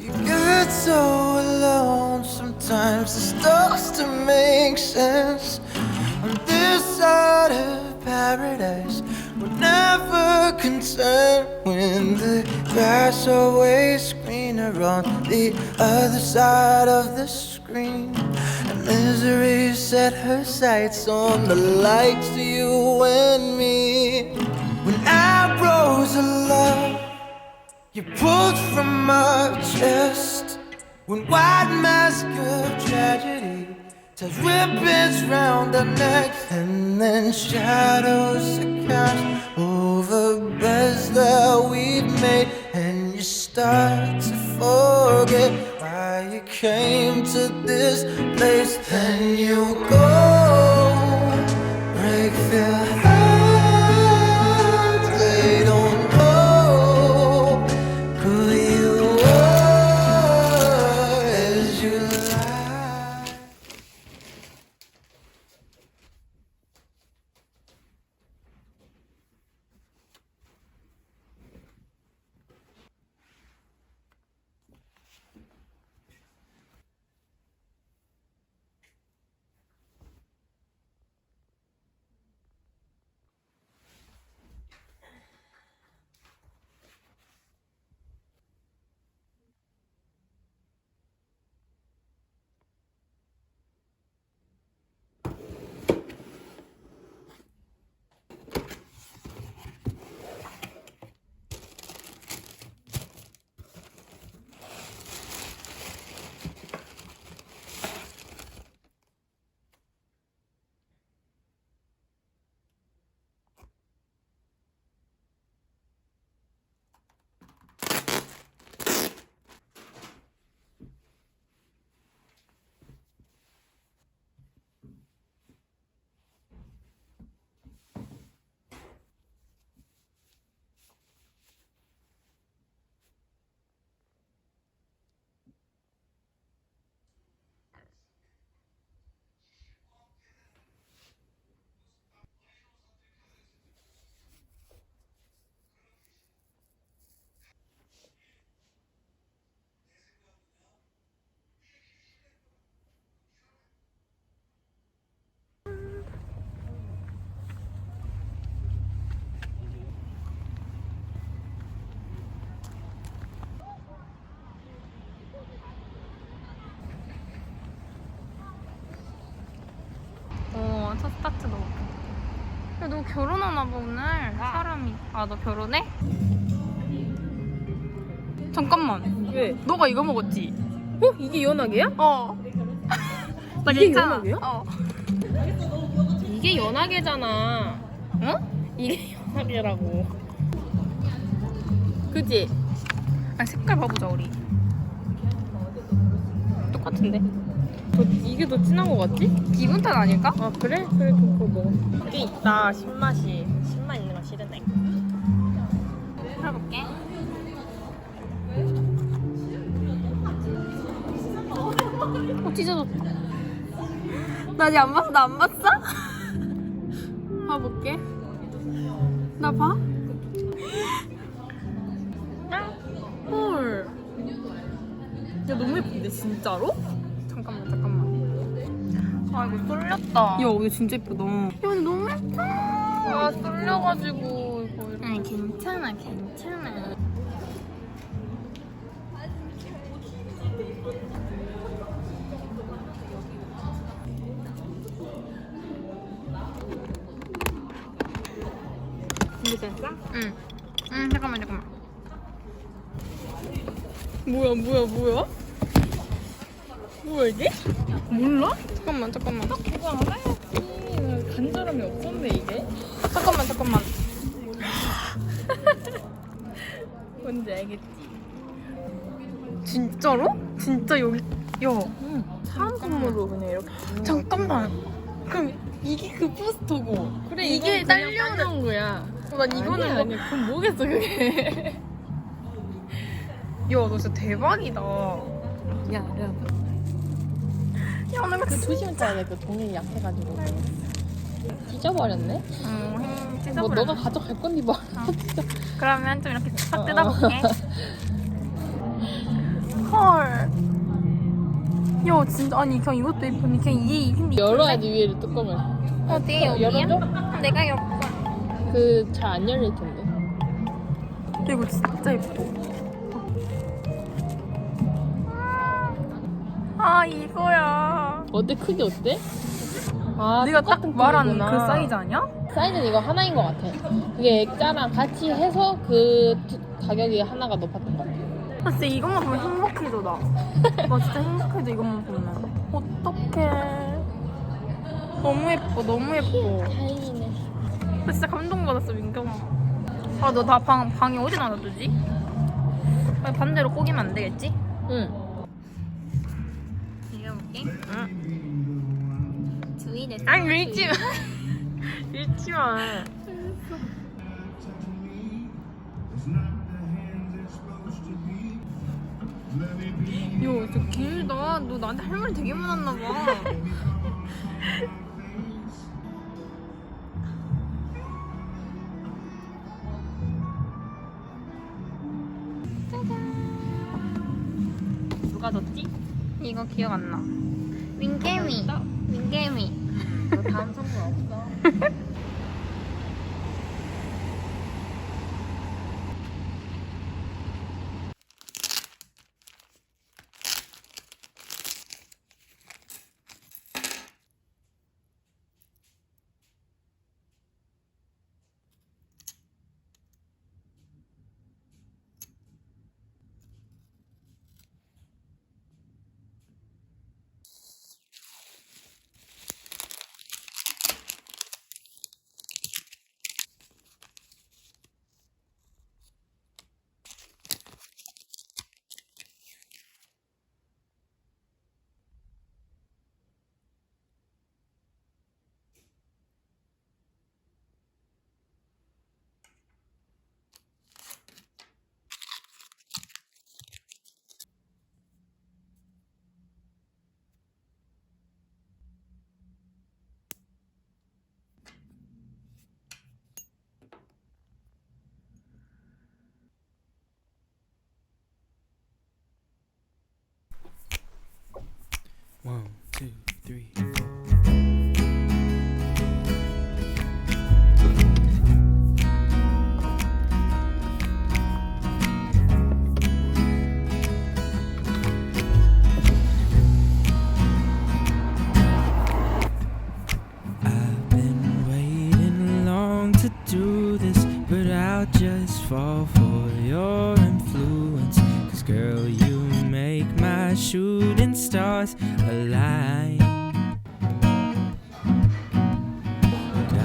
You get so alone sometimes it starts to make sense. On this side of paradise, we're never concerned when the grass always greener on the other side of the screen. And misery set her sights on the likes of you and me. When arrows of love you pulled from my chest when white mask of tragedy ties ribbons round our neck, and then shadows are cast over beds that we've made and you start to forget why you came to this place. Then you go 너 결혼하나 봐, 오늘. 사람이. 아, 너 결혼해? 잠깐만. 왜? 너가 이거 먹었지? 어? 이게 연하게야? 어. 나 이게 괜찮아. 연하게요? 어. 이게 연하게잖아. 응? 이게 연하게라고. 그지? 아, 색깔 봐보자, 우리. 똑같은데? 더, 이게 더 진한 거 같지? 기분 탓 아닐까? 아 그래? 그래 그거 먹어. 이게 있다 신맛이. 신맛 있는 거 싫은데. 풀어볼게. 어, 찢어졌다. 나 아직 안 봤어? 나 안 봤어? 봐볼게. 나 봐? 헐. 야 너무 예쁜데 진짜로? 잠깐만, 잠깐만. 아, 이거 쏠렸다. 야 이거 진짜 예쁘다. 야, 근데 너무 예뻐. 아 쏠려가지고 이거. 아니, 괜찮아, 괜찮아. 준비됐어? 응. 응, 잠깐만, 잠깐만. 뭐야 뭐야 뭐야? 몰라? 잠깐만, 잠깐만. 그거 알아야지. 간절함이 없었네 이게. 잠깐만, 잠깐만. 뭔지 알겠지? 진짜로? 진짜 여기, 야. 응. 사람 선물로 그냥 이렇게. 잠깐만. 그럼 이게 그 포스터고. 그래 이게 딸려오는- 거야. 어, 난 이거는 아니야, 뭐. 아니야. 그럼 뭐겠어 그게. 야, 너 진짜 대박이다. 야, 야. 야, 오늘 그 짜야 돼. 그 종이 약해가지고. 찢어버렸네. 어, 힘 찢어버려. 뭐 너가 가져갈 건데 뭐. 그러면 좀 이렇게 탁 어. 뜯어볼게. 야 진짜 아니 그냥 이것도 예쁜데 그냥 이게 근데 열어야지 위에를 뚜껑을. 어디 여기야? 열어줘? 내가 열어. 그잘 안 열릴 텐데. 근데 이거 진짜 예뻐. 아 이거야. 어때 크기 어때? 아 네가 딱 똑같은 크기구나. 그 사이즈 아니야? 사이즈는 이거 하나인 것 같아. 그게 액자랑 같이 해서 그 두- 가격이 하나가 높았던 것 같아. 나 진짜 이것만 보면 행복해져 나. 나 진짜 행복해져 이것만 보면. 어떡해. 너무 예뻐 너무 예뻐. 다행이네. 나 진짜 감동받았어 민경아. 아너다방 방에 어디 놔두지? 아, 반대로 꼬기면 안 되겠지? 응. 읽어볼게. 주인의 아니 읽지 마. 읽지 마. 요, 저 길다. 너 나한테 할 말이 되게 많았나 봐. 누가 졌지? 이거 기억 안 나. 민개미. 민개미. 너 다음 선물 없어. One, two, three, four. I've been waiting long to do this, but I'll just fall for your influence. Cause girl, you make my shooting stars align.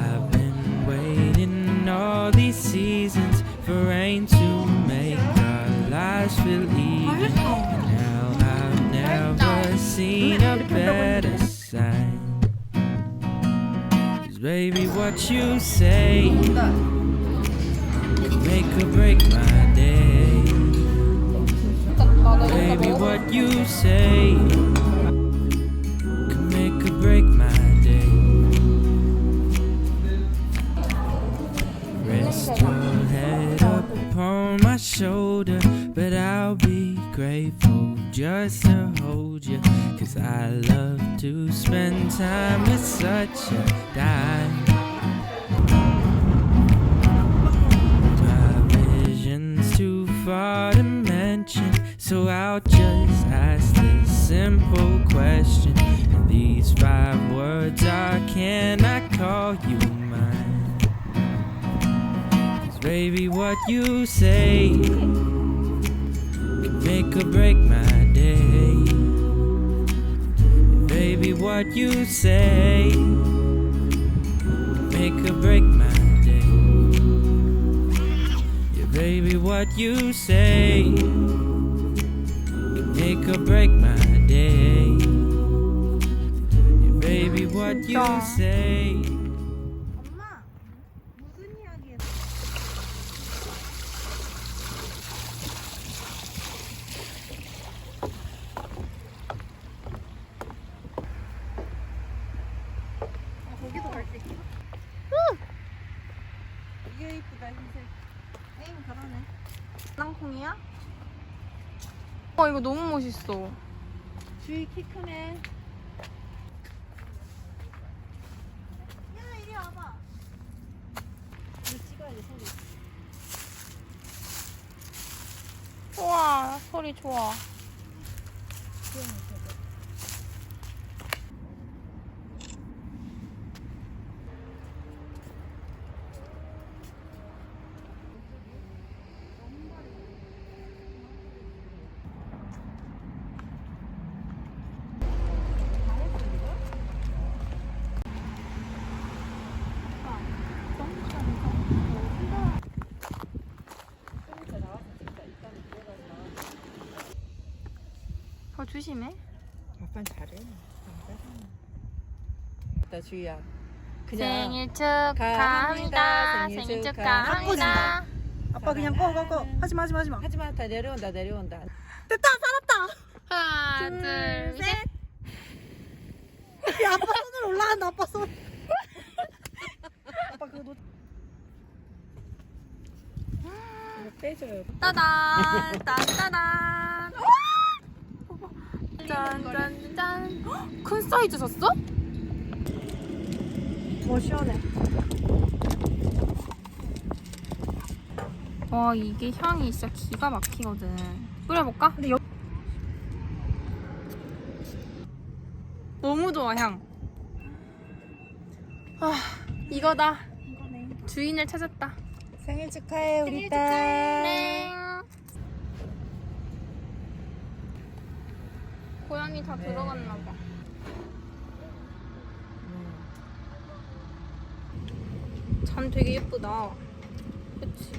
I've been waiting all these seasons for rain to make our lives feel even. Now I've never seen a better sign. Cause baby, what you say make or break my you say could make or break my day. Rest your head up upon my shoulder, but I'll be grateful just to hold you. Cause I love to spend time with such a dime. My vision's too far to so I'll just ask this simple question. And these five words are Can I call you mine? Cause baby, what you say could make or break my day. Baby, what you say make or break my day. Yeah, baby, what you say break my day. Baby, what you say. 잘하네. 땅콩이야? 와 이거 너무 멋있어. 주희 키 크네. 우와 소리 좋아. 더 조심해. 아빠는 잘해. 나 주희야. 그냥 생일 축하합니다. 생일 생일 축하합니다. 축하합니다. 아빠 그냥 꺼, 꺼, 꺼. 하지 마, 하지 마, 하지 마. 하지마 다 내려온다 내려온다. 하나, 둘, 셋. 야, 아빠 손으로 올라간다, 아빠 손. 아빠 그거 놓... 이거 빼줘요. 따단, 딴따단. 짠, 짠, 짠. 헉, 큰 사이즈 샀어? 뭐 시원해. 와, 이게 향이 진짜 기가 막히거든. 뿌려볼까? 근데 여... 너무 좋아, 향. 아, 이거다. 주인을 찾았다. 생일 축하해 우리 딸. 네. 고양이 다 들어갔나 봐. 잔 되게 예쁘다. 그치?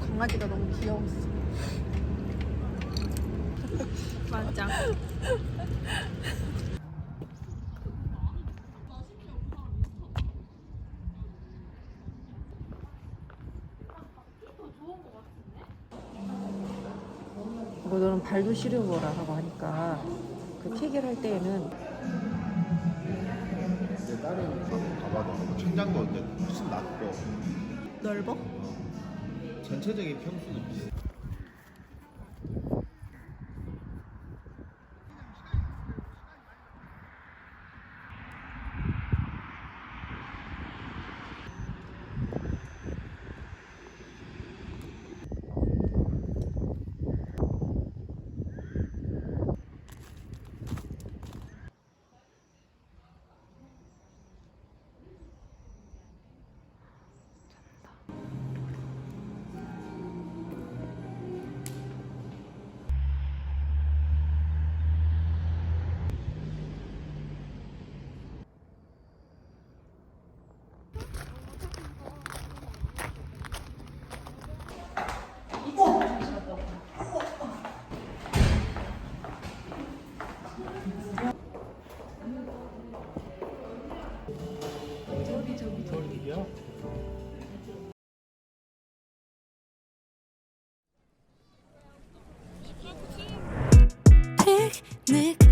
강아지가 너무 귀여웠어. 맞아. 뭐 너는 발도 시려운 거라고 하니까 그 케이크를 할 때에는 가봐도 뭐 천장도 이제 훨씬 낮고 넓어? 전체적인 평수는 비슷해. Nick.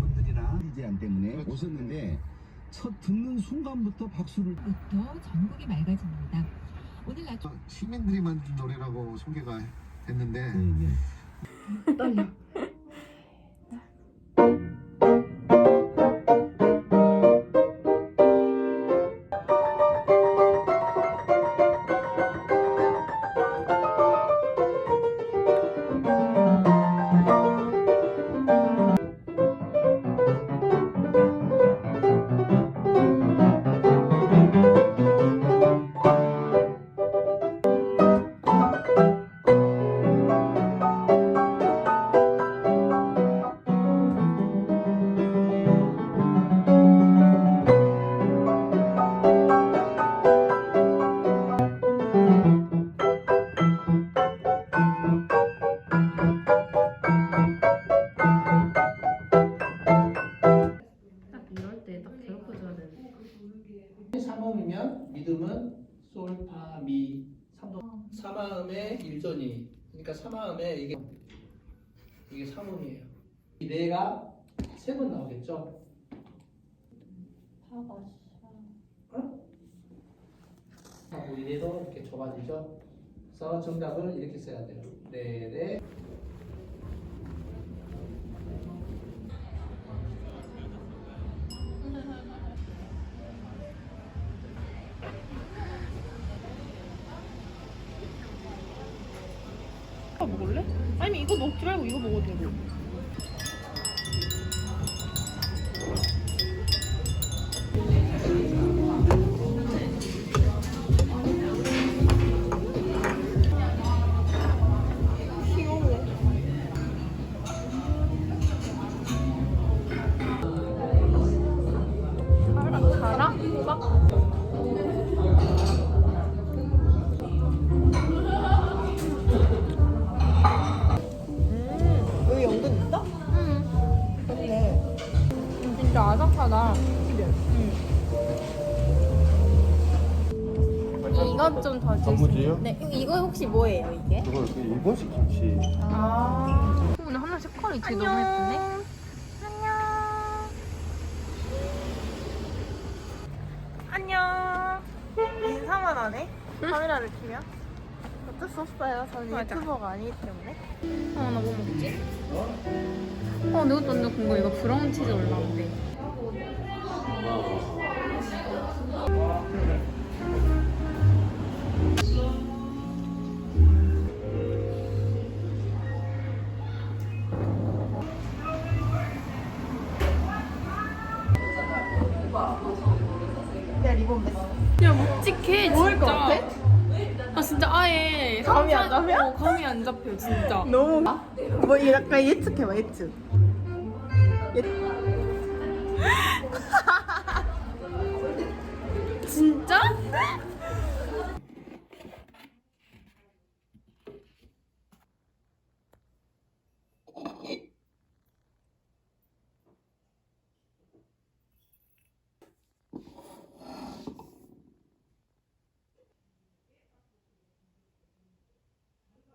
분들이랑 제안 때문에 오셨는데 첫 듣는 순간부터 박수를 부터 전국이 맑아집니다. 오늘 낮 시민들이 만든 노래라고 소개가 됐는데 네, 네. 사마음의 일전이 그러니까 사마음에 이게 이게 삼음이에요. 이 네가 세 번 나오겠죠? 파가 하고 이 네도 이렇게 좁아지죠. 그래서 정답을 이렇게 써야 돼요. 네, 네. 아니 이거 먹지 말고 이거 먹어도 되고. 주세요. 단무지요? 네, 이거 혹시 뭐예요 이게? 그 일본식 김치 아. 근데 하나 색깔이 되게 너무 예쁜데? 안녕. 안녕. 인사만 하네. 카메라를 키면. 어쩔 수 없어요. 저는 맞아. 유튜버가 아니기 때문에. 어, 나뭐 먹지? 어, 근데 이것도 완전 궁금해. 이거 브라운 치즈 올라온대. 잡혀? 어, 감이 안 잡혀 진짜. 너무 뭐 약간 예측해봐 예측. 진짜?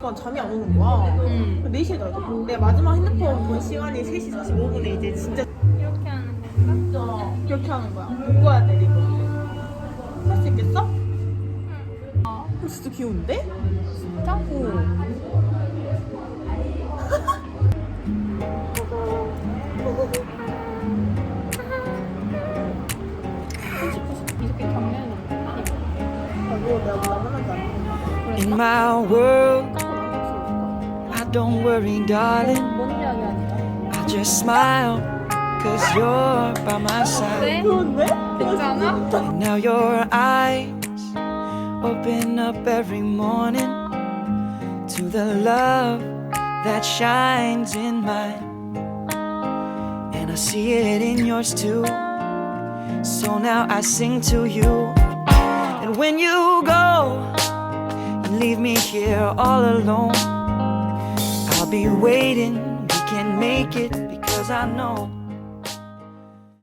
그건 잠이 안 오는 거야. 응. 4시에 자자. 근데 마지막 핸드폰 본 시간이 3시 45분에 이제 진짜 이렇게 하는 건가? 그렇게 하는 거야. 묶어야 돼, 이거. 할수 있겠어? 응. 진짜 귀여운데? 진짜? 이렇게 이거 내가 나만하지 않아. In my world, don't worry, darling. 뭔 이야기 아니야? I just smile, cause you're by my side. 그런데? 괜찮아? And now your eyes open up every morning to the love that shines in mine. And I see it in yours too. So now I sing to you. And when you go and leave me here all alone, I'll be waiting. We can make it because I know